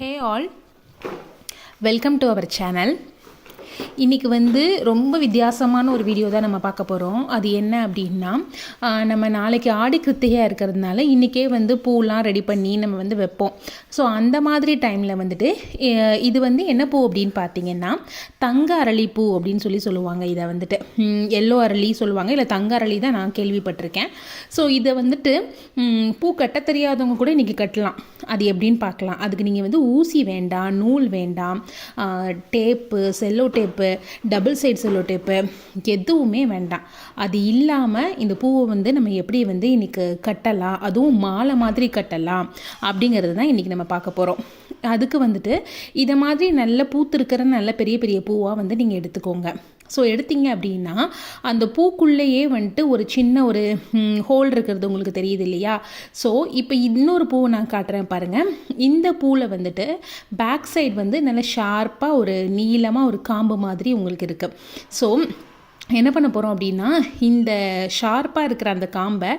Hey all, welcome to our channel. இன்றைக்கி வந்து ரொம்ப வித்தியாசமான ஒரு வீடியோ தான் நம்ம பார்க்க போகிறோம் அது என்ன அப்படின்னா நம்ம நாளைக்கு ஆடி கிருத்திகையாக இருக்கிறதுனால இன்றைக்கே வந்து பூலாம் ரெடி பண்ணி நம்ம வந்து வைப்போம். ஸோ அந்த மாதிரி டைமில் வந்துட்டு இது வந்து என்ன பூ அப்படின்னு பார்த்தீங்கன்னா தங்க அரளி பூ அப்படின்னு சொல்லி சொல்லுவாங்க இதை வந்துட்டு. எல்லோ அரளி சொல்லுவாங்க. இல்லை தங்க அரளி தான் நான் கேள்விப்பட்டிருக்கேன். ஸோ இதை வந்துட்டு பூ கட்ட தெரியாதவங்க கூட இன்றைக்கி கட்டலாம். அது எப்படின்னு பார்க்கலாம். அதுக்கு நீங்கள் வந்து ஊசி வேண்டாம் நூல் வேண்டாம் tape cello tape double side cello tape எதுவுமே வேண்டாம். அது இல்லாமல் இந்த பூவை வந்து நம்ம எப்படி வந்து இன்றைக்கி கட்டலாம் அதுவும் மாலை மாதிரி கட்டலாம் அப்படிங்கிறது தான் இன்றைக்கி நம்ம பார்க்க போகிறோம் அதுக்கு வந்துட்டு இதை மாதிரி நல்ல பூத்திருக்கிற நல்ல பெரிய பெரிய பூவாக வந்து நீங்கள் எடுத்துக்கோங்க. ஸோ எடுத்தீங்க அப்படின்னா அந்த பூக்குள்ளேயே வந்துட்டு ஒரு சின்ன ஒரு ஹோல் இருக்கிறது உங்களுக்கு தெரியுது இல்லையா? ஸோ இப்போ இன்னொரு பூவை நான் காட்டுறேன் பாருங்கள் இந்த பூவில் வந்துட்டு பேக் சைடு வந்து நல்ல ஷார்ப்பாக ஒரு நீளமாக ஒரு காம்பு மாதிரி உங்களுக்கு இருக்குது ஸோ என்ன பண்ண போகிறோம் அப்படின்னா இந்த ஷார்ப்பாக இருக்கிற அந்த காம்பை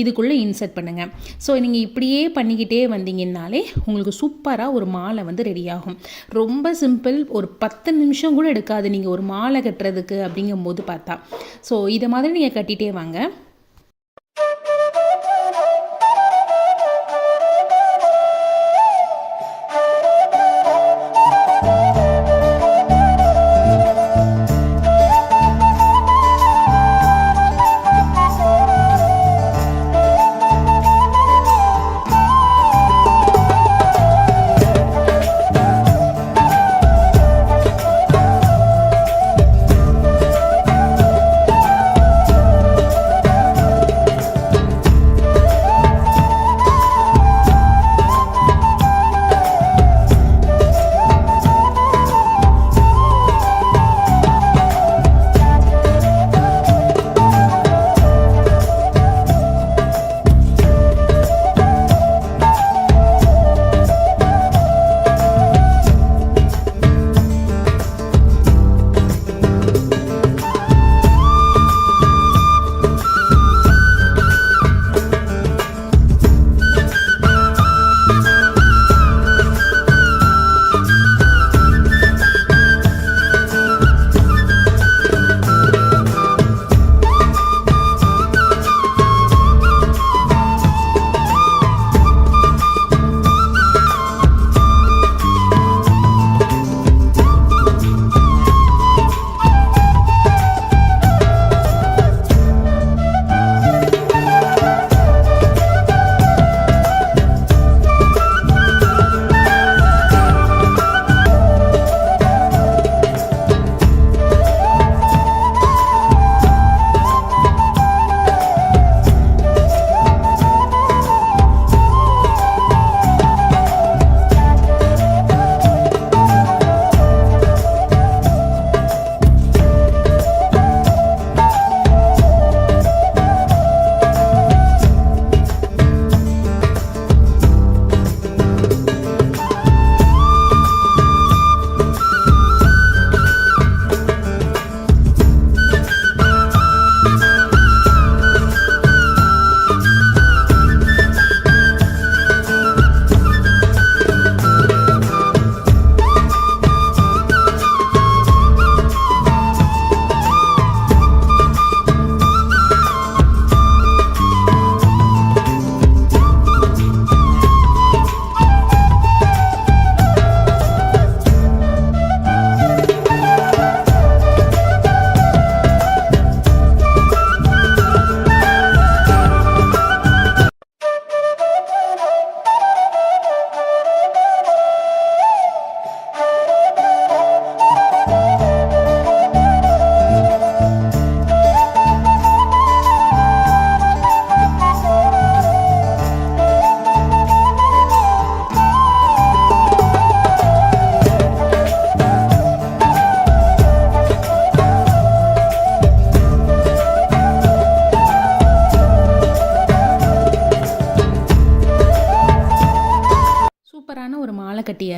இதுக்குள்ளே இன்சர்ட் பண்ணுங்கள் ஸோ நீங்கள் இப்படியே பண்ணிக்கிட்டே வந்தீங்கன்னாலே உங்களுக்கு சூப்பராக ஒரு மாலை வந்து ரெடியாகும் ரொம்ப சிம்பிள் ஒரு பத்து நிமிஷம் கூட எடுக்காது. நீங்கள் ஒரு மாலை கட்டுறதுக்கு அப்படிங்கும்போது பார்த்தா. ஸோ இதை மாதிரி நீங்கள் கட்டிகிட்டே வாங்க.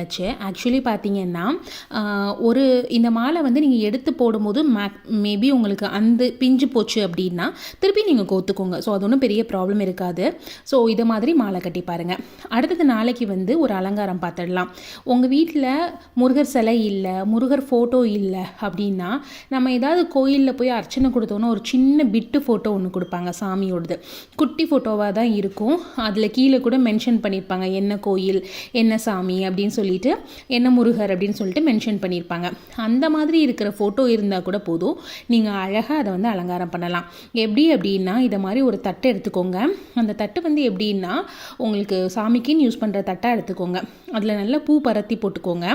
கட்டியாச்சு ஆக்சுவலி பார்த்தீங்கன்னா ஒரு இந்த மாலை வந்து நீங்கள் எடுத்து போடும்போது மேக் மேபி உங்களுக்கு அந்த பிஞ்சு போச்சு அப்படின்னா திருப்பி நீங்கள் கோத்துக்கோங்க. ஸோ அது ஒன்றும் பெரிய ப்ராப்ளம் இருக்காது. ஸோ இதை மாதிரி மாலை கட்டி பாருங்கள் அடுத்தது நாளைக்கு வந்து ஒரு அலங்காரம் பார்த்துடலாம் உங்கள் வீட்டில் முருகர் சிலை இல்லை முருகர் ஃபோட்டோ இல்லை அப்படின்னா நம்ம ஏதாவது கோயிலில் போய் அர்ச்சனை கொடுத்தோன்னா ஒரு சின்ன பிட்டு ஃபோட்டோ ஒன்று கொடுப்பாங்க சாமியோடது. குட்டி ஃபோட்டோவாக தான் இருக்கும். அதில் கீழே கூட மென்ஷன் பண்ணியிருப்பாங்க என்ன கோயில் என்ன சாமி அப்படின்னு சொல்லி சொல்லிட்டு என்ன முருகர் அப்படின்னு சொல்லிட்டு மென்ஷன் பண்ணியிருப்பாங்க. அந்த மாதிரி இருக்கிற ஃபோட்டோ இருந்தால் கூட போதும். நீங்கள் அழகாக அதை வந்து அலங்காரம் பண்ணலாம். எப்படி அப்படின்னா இதை மாதிரி ஒரு தட்டை எடுத்துக்கோங்க. அந்த தட்டு வந்து எப்படின்னா உங்களுக்கு சாமிக்குன்னு யூஸ் பண்ணுற தட்டாக எடுத்துக்கோங்க. அதில் நல்லா பூ பரத்தி போட்டுக்கோங்க.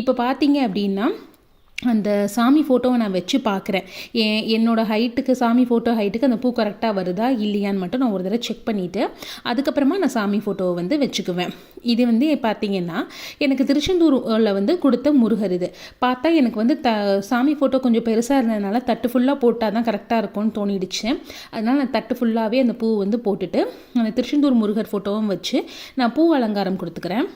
இப்போ பார்த்தீங்க அப்படின்னா அந்த சாமி ஃபோட்டோவை நான் வச்சு பார்க்குறேன். என் என்னோடய ஹைட்டுக்கு சாமி ஃபோட்டோ ஹைட்டுக்கு அந்த பூ கரெக்டாக வருதா இல்லையான்னு மட்டும் நான் ஒரு தடவை செக் பண்ணிவிட்டு அதுக்கப்புறமா நான் சாமி ஃபோட்டோவை வந்து வச்சுக்குவேன். இது வந்து பார்த்தீங்கன்னா எனக்கு திருச்செந்தூரில் வந்து கொடுத்த முருகர் இது. பார்த்தா எனக்கு வந்து த சாமி ஃபோட்டோ கொஞ்சம் பெருசாக இருந்ததுனால தட்டு ஃபுல்லாக போட்டால் தான் கரெக்டாக இருக்கும்னு தோணிடுச்சு. அதனால் நான் தட்டு ஃபுல்லாகவே அந்த பூ வந்து போட்டுட்டு அந்த திருச்செந்தூர் முருகர் ஃபோட்டோவும் வச்சு நான் பூ அலங்காரம் கொடுத்துக்கிறேன்.